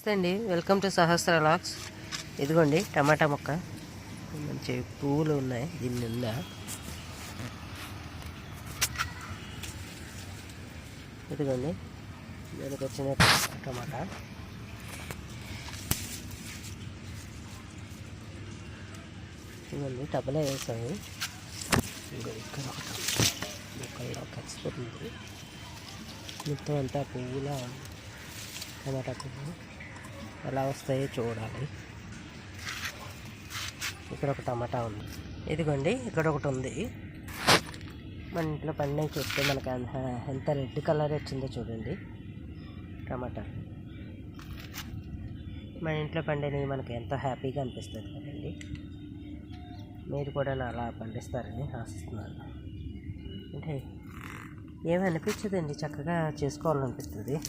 నమస్తే అండి. Welcome to Sahasra లాక్స్. ఇదిగోండి టమాటా మొక్క. మంచి పువ్వులు ఉన్నాయి. దీని నిండా ఇదిగోండి దానికి వచ్చిన టమాటా. ఇదిగోండి టబ్బలే వేసాము ఇక్కడ మొక్కల్లో కలిసిపోతుంది మొత్తం అంతా పువ్వుల టమాటా పువ్వు. ఎలా వస్తాయో చూడాలి. ఇక్కడ ఒక టమాటా ఉంది. ఇదిగోండి ఇక్కడ ఒకటి ఉంది. మన ఇంట్లో పండిన చూస్తే మనకి అంత- ఎంత రెడ్ కలర్ వచ్చిందో చూడండి. టమాటా. మన ఇంట్లో పండినవి మనకు ఎంతో హ్యాపీగా అనిపిస్తుంది కదండి. మీరు కూడా నా అలా పండిస్తారని ఆశిస్తున్నాను. అంటే ఏమనిపించదండి? చక్కగా చేసుకోవాలనిపిస్తుంది.